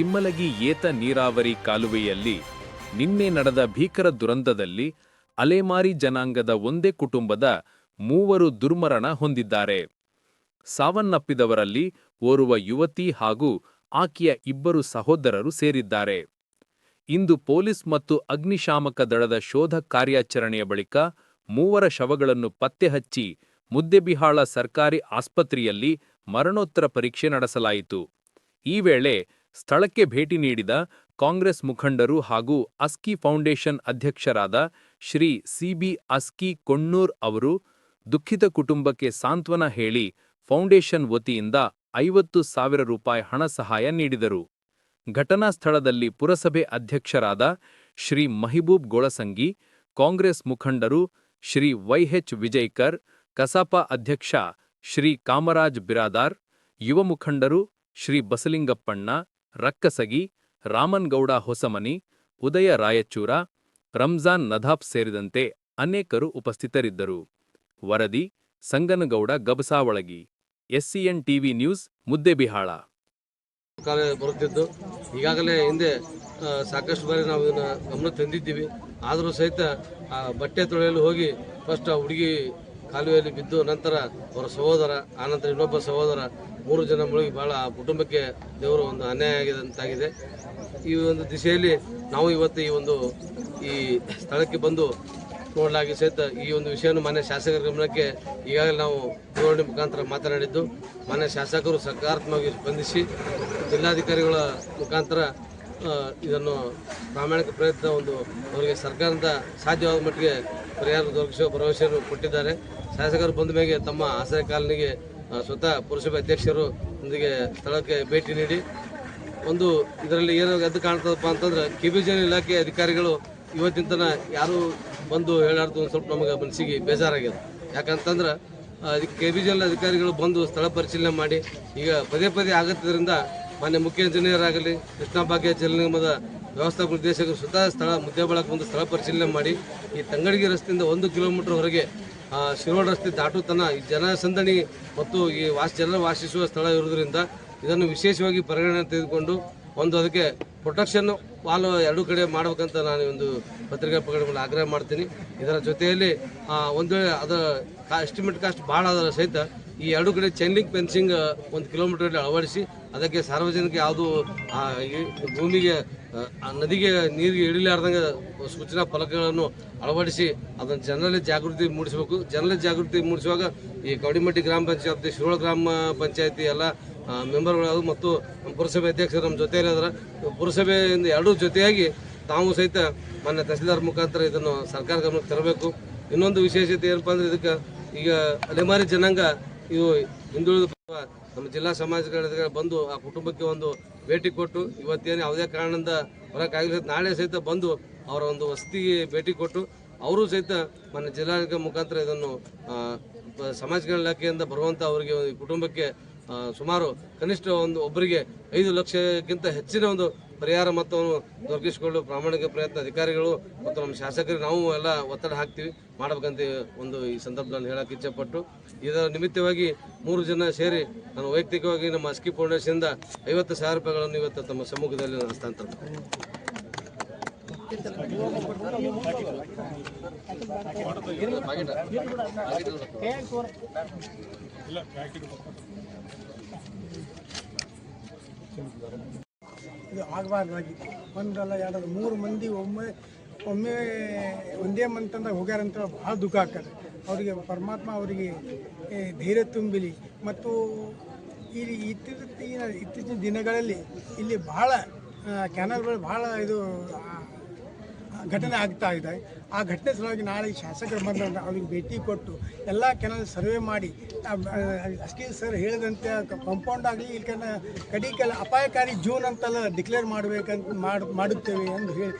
ತಿಮ್ಮಲಗಿ ಏತ ನೀರಾವರಿ ಕಾಲುವೆಯಲ್ಲಿ ನಿನ್ನೆ ನಡೆದ ಭೀಕರ ದುರಂತದಲ್ಲಿ ಅಲೆಮಾರಿ ಜನಾಂಗದ ಒಂದೇ ಕುಟುಂಬದ ಮೂವರು ದುರ್ಮರಣ ಹೊಂದಿದ್ದಾರೆ. ಸಾವನ್ನಪ್ಪಿದವರಲ್ಲಿ ಓರ್ವ ಯುವತಿ ಹಾಗೂ ಆಕೆಯ ಇಬ್ಬರು ಸಹೋದರರು ಸೇರಿದ್ದಾರೆ. ಇಂದು ಪೊಲೀಸ್ ಮತ್ತು ಅಗ್ನಿಶಾಮಕ ದಳದ ಶೋಧ ಕಾರ್ಯಾಚರಣೆಯ ಬಳಿಕ ಮೂವರ ಶವಗಳನ್ನು ಪತ್ತೆಹಚ್ಚಿ ಮುದ್ದೆಬಿಹಾಳ ಸರ್ಕಾರಿ ಆಸ್ಪತ್ರೆಯಲ್ಲಿ ಮರಣೋತ್ತರ ಪರೀಕ್ಷೆ ನಡೆಸಲಾಯಿತು. ಈ ವೇಳೆ ಸ್ಥಳಕ್ಕೆ ಭೇಟಿ ನೀಡಿದ ಕಾಂಗ್ರೆಸ್ ಮುಖಂಡರು ಹಾಗೂ ಅಸ್ಕಿ ಫೌಂಡೇಶನ್ ಅಧ್ಯಕ್ಷರಾದ ಶ್ರೀ ಸಿಬಿ ಅಸ್ಕಿ ಕೊಣ್ಣೂರ್ ಅವರು ದುಃಖಿತ ಕುಟುಂಬಕ್ಕೆ ಸಾಂತ್ವನ ಹೇಳಿ ಫೌಂಡೇಶನ್ ವತಿಯಿಂದ ಐವತ್ತು ಸಾವಿರ ರೂಪಾಯಿ ಹಣ ಸಹಾಯ ನೀಡಿದರು. ಘಟನಾ ಸ್ಥಳದಲ್ಲಿ ಪುರಸಭೆ ಅಧ್ಯಕ್ಷರಾದ ಶ್ರೀ ಮಹಿಬೂಬ್ ಗೊಳಸಂಗಿ, ಕಾಂಗ್ರೆಸ್ ಮುಖಂಡರು ಶ್ರೀ ವೈಎಚ್ ವಿಜಯ್ಕರ್, ಕಸಾಪ ಅಧ್ಯಕ್ಷ ಶ್ರೀ ಕಾಮರಾಜ್ ಬಿರಾದಾರ್, ಯುವ ಮುಖಂಡರು ಶ್ರೀ ಬಸಲಿಂಗಪ್ಪಣ್ಣ ರಕ್ಕಸಗಿ, ರಾಮನ್ಗೌಡ ಹೊಸಮನಿ, ಉದಯ ರಾಯಚೂರ, ರಂಜಾನ್ ನದಾಫ್ ಸೇರಿದಂತೆ ಅನೇಕರು ಉಪಸ್ಥಿತರಿದ್ದರು. ವರದಿ, Sanganagouda, Gabasavalagi, SCN TV news, Muddebihal. ಬರುತ್ತಿದ್ದು, ಈಗಾಗಲೇ ಹಿಂದೆ ಸಾಕಷ್ಟು ಬಾರಿ ನಾವು ಇದನ್ನು ಗಮನ ತಂದಿದ್ದೀವಿ. ಆದರೂ ಸಹಿತ ಬಟ್ಟೆ ತೊಳೆಯಲು ಹೋಗಿ, ಫಸ್ಟ್ ಆ ಹುಡುಗಿ ಕಾಲುವೆಯಲ್ಲಿ ಬಿದ್ದು ನಂತರ ಅವರ ಸಹೋದರ ಆನಂತರ ಇನ್ನೊಬ್ಬ ಸಹೋದರ, ಮೂರು ಜನ ಮುಳುಗಿ ಆ ಕುಟುಂಬಕ್ಕೆ ದೇವರು ಒಂದು ಅನ್ಯಾಯ ಆಗಿದಂತಾಗಿದೆ. ಈ ಒಂದು ದಿಶೆಯಲ್ಲಿ ನಾವು ಇವತ್ತು ಈ ಒಂದು ಈ ಸ್ಥಳಕ್ಕೆ ಬಂದು ನೋಡಲಾಗಿ ಸಹಿತ ಈ ಒಂದು ವಿಷಯವನ್ನು ಮಾನ್ಯ ಶಾಸಕರ ಗಮನಕ್ಕೆ ಈಗಾಗಲೇ ನಾವು ದೂರವಾಣಿ ಮುಖಾಂತರ ಮಾತನಾಡಿದ್ದು, ಮಾನ್ಯ ಶಾಸಕರು ಸಕಾರಾತ್ಮಕವಾಗಿ ಸ್ಪಂದಿಸಿ ಜಿಲ್ಲಾಧಿಕಾರಿಗಳ ಮುಖಾಂತರ ಇದನ್ನು ಪ್ರಾಮಾಣಿಕ ಪ್ರಯತ್ನ ಒಂದು ಅವರಿಗೆ ಸರ್ಕಾರದಿಂದ ಸಾಧ್ಯವಾದ ಮಟ್ಟಿಗೆ ಪರಿಹಾರ ದೊರಕಿಸುವ ಭರವಸೆಯನ್ನು ಕೊಟ್ಟಿದ್ದಾರೆ. ಶಾಸಕರು ಬಂದ ಮೇಲೆ ತಮ್ಮ ಆಸರೆ ಕಾಲನಿಗೆ ಸ್ವತಃ ಪುರಸಭೆ ಅಧ್ಯಕ್ಷರು ಒಂದಿಗೆ ಸ್ಥಳಕ್ಕೆ ಭೇಟಿ ನೀಡಿ. ಒಂದು ಇದರಲ್ಲಿ ಏನು ಎದ್ದು ಕಾಣ್ತದಪ್ಪ ಅಂತಂದ್ರೆ ಕಿಬಿಜನ್ ಇಲಾಖೆ ಅಧಿಕಾರಿಗಳು ಇವತ್ತಿನ ತನ ಯಾರು ಬಂದು ಹೇಳಾರ್ದು ಒಂದು ಸ್ವಲ್ಪ ನಮಗೆ ಮನಸ್ಸಿಗೆ ಬೇಜಾರಾಗಿದೆ. ಯಾಕಂತಂದ್ರೆ ಕೆ ಬಿ ಜನ ಅಧಿಕಾರಿಗಳು ಬಂದು ಸ್ಥಳ ಪರಿಶೀಲನೆ ಮಾಡಿ, ಈಗ ಪದೇ ಪದೇ ಆಗುತ್ತಿದ್ದರಿಂದ ಮಾನ್ಯ ಮುಖ್ಯ ಇಂಜಿನಿಯರ್ ಆಗಲಿ ಕೃಷ್ಣ ಭಾಗ್ಯ ಜಲ ನಿಗಮದ ವ್ಯವಸ್ಥಾಪಕ ನಿರ್ದೇಶಕರು ಸ್ವತಃ ಸ್ಥಳ ಮುದ್ದೆಬಳಕ್ಕೆ ಬಂದು ಸ್ಥಳ ಪರಿಶೀಲನೆ ಮಾಡಿ, ಈ ತಂಗಡಿಗೆ ರಸ್ತೆಯಿಂದ ಒಂದು ಕಿಲೋಮೀಟರ್ ಹೊರಗೆ ಶಿರೋಡ್ ರಸ್ತೆ ದಾಟುತನ ಈ ಜನಸಂದಣಿ ಮತ್ತು ಈ ವಾಸ, ಜನರು ವಾಸಿಸುವ ಸ್ಥಳ ಇರುವುದರಿಂದ ಇದನ್ನು ವಿಶೇಷವಾಗಿ ಪರಿಗಣನೆ ತೆಗೆದುಕೊಂಡು ಒಂದು ಅದಕ್ಕೆ ಪ್ರೊಟೆಕ್ಷನ್ ವಾಲ್ ಎರಡೂ ಕಡೆ ಮಾಡಬೇಕಂತ ನಾನು ಒಂದು ಪತ್ರಿಕಾ ಪ್ರಕಟಣೆಗಳು ಆಗ್ರಹ ಮಾಡ್ತೀನಿ. ಇದರ ಜೊತೆಯಲ್ಲಿ ಒಂದು ವೇಳೆ ಅದರ ಎಸ್ಟಿಮೇಟ್ ಕಾಸ್ಟ್ ಭಾಳ ಅದರ ಸಹಿತ ಈ ಎರಡು ಕಡೆ ಚೈನ್ ಲಿಂಕ್ ಫೆನ್ಸಿಂಗ್ ಒಂದು ಕಿಲೋಮೀಟರ್ ಅಳವಡಿಸಿ, ಅದಕ್ಕೆ ಸಾರ್ವಜನಿಕ ಯಾವುದು ಭೂಮಿಗೆ ನದಿಗೆ ನೀರಿಗೆ ಇಳಿಲಾರ್ದಂಗೆ ಸೂಚನಾ ಫಲಕಗಳನ್ನು ಅಳವಡಿಸಿ ಅದನ್ನು ಜನರಲ್ಲಿ ಜಾಗೃತಿ ಮೂಡಿಸಬೇಕು. ಜನರಲ್ಲಿ ಜಾಗೃತಿ ಮೂಡಿಸುವಾಗ ಈ ಕೌಡಿಮಟ್ಟಿ ಗ್ರಾಮ ಪಂಚಾಯತಿ, ಶಿರೋಳ ಗ್ರಾಮ ಪಂಚಾಯತಿ ಎಲ್ಲ ಮೆಂಬರ್ಗಳಾದ್ರು ಮೆಂಬರ್ಗಳು ಮತ್ತು ಪುರಸಭೆ ಅಧ್ಯಕ್ಷರು ನಮ್ಮ ಜೊತೆಯಲ್ಲಿ ಅದರ, ಪುರಸಭೆಯಿಂದ ಎರಡೂ ಜೊತೆಯಾಗಿ ತಾವು ಸಹಿತ ಮೊನ್ನೆ ತಹಸೀಲ್ದಾರ್ ಮುಖಾಂತರ ಇದನ್ನು ಸರ್ಕಾರ ಗಮನಕ್ಕೆ ತರಬೇಕು. ಇನ್ನೊಂದು ವಿಶೇಷತೆ ಏನಪ್ಪ ಅಂದ್ರೆ ಇದಕ್ಕೆ ಈಗ ಅಲೆಮಾರಿ ಜನಾಂಗ ಇವು ಹಿಂದುಳಿದ ನಮ್ಮ ಜಿಲ್ಲಾ ಸಮಾಜಗಳ ಬಂದು ಆ ಕುಟುಂಬಕ್ಕೆ ಒಂದು ಭೇಟಿ ಕೊಟ್ಟು ಇವತ್ತೇನು ಯಾವುದೇ ಕಾರಣದಿಂದ ಬರೋಕ್ಕಾಗಲಿ ನಾಳೆ ಸಹಿತ ಬಂದು ಅವರ ಒಂದು ವಸತಿಗೆ ಭೇಟಿ ಕೊಟ್ಟು ಅವರು ಸಹಿತ ನಮ್ಮ ಜಿಲ್ಲಾಡಳಿತ ಮುಖಾಂತರ ಇದನ್ನು ಸಮಾಜಗಳ ಇಲಾಖೆಯಿಂದ ಬರುವಂಥ ಅವರಿಗೆ ಕುಟುಂಬಕ್ಕೆ ಸುಮಾರು ಕನಿಷ್ಠ ಒಂದು ಒಬ್ಬರಿಗೆ ಐದು ಲಕ್ಷಕ್ಕಿಂತ ಹೆಚ್ಚಿನ ಒಂದು ಪರಿಹಾರ ಮೊತ್ತವನ್ನು ದೊರಕಿಸಿಕೊಳ್ಳಲು ಪ್ರಾಮಾಣಿಕ ಪ್ರಯತ್ನ ಅಧಿಕಾರಿಗಳು ಮತ್ತು ನಮ್ಮ ಶಾಸಕರಿಗೆ ನಾವು ಎಲ್ಲ ಒತ್ತಡ ಹಾಕ್ತೀವಿ, ಮಾಡಬೇಕಂತ ಒಂದು ಈ ಸಂದರ್ಭದಲ್ಲಿ ಹೇಳಕ್ಕೆ ಇಚ್ಛೆಪಟ್ಟು ಇದರ ನಿಮಿತ್ತವಾಗಿ ಮೂರು ಜನ ಸೇರಿ ನಾನು ವೈಯಕ್ತಿಕವಾಗಿ ನಮ್ಮ ಅಸ್ಕಿ ಫೌಂಡೇಶನ್ದ ಐವತ್ತು ಸಾವಿರ ರೂಪಾಯಿಗಳನ್ನು ಇವತ್ತು ತಮ್ಮ ಸಮ್ಮುಖದಲ್ಲಿ ನಾನು ಮಾಡ್ತೀನಿ. ಇದು ಆಗಬಾರ್ದಾಗಿತ್ತು ಒಂದಲ್ಲ ಎರಡಲ್ಲ ಮೂರು ಮಂದಿ ಒಮ್ಮೆ ಒಮ್ಮೆ ಒಂದೇ ಮಂತಂದಾಗ ಹೋಗ್ಯಾರಂತ ಭಾಳ ದುಃಖ ಆಗ್ತದೆ. ಅವರಿಗೆ ಪರಮಾತ್ಮ ಅವರಿಗೆ ಧೈರ್ಯ ತುಂಬಿಲಿ. ಮತ್ತು ಇಲ್ಲಿ ಇತ್ತೀಚಿನ ಇತ್ತೀಚಿನ ದಿನಗಳಲ್ಲಿ ಇಲ್ಲಿ ಭಾಳ ಕ್ಯಾನಲ್ಗಳು ಭಾಳ ಇದು ಘಟನೆ ಆಗ್ತಾ ಇದೆ. ಆ ಘಟನೆ ಸಲುವಾಗಿ ನಾಳೆ ಶಾಸಕರು ಬಂದ ಅವ್ರಿಗೆ ಭೇಟಿ ಕೊಟ್ಟು ಎಲ್ಲ ಕೆನಲ್ ಸರ್ವೆ ಮಾಡಿ ಅಷ್ಟೇ ಸರ್ ಹೇಳಿದಂತೆ ಕಾಂಪೌಂಡ್ ಆಗಲಿ ಇಲ್ಲಿ ಕಡಿಕೆಲ್ಲ ಅಪಾಯಕಾರಿ ಜೂನ್ ಅಂತೆಲ್ಲ ಡಿಕ್ಲೇರ್ ಮಾಡಬೇಕಂತ ಮಾಡಿ ಮಾಡುತ್ತೇವೆ ಎಂದು ಹೇಳಿ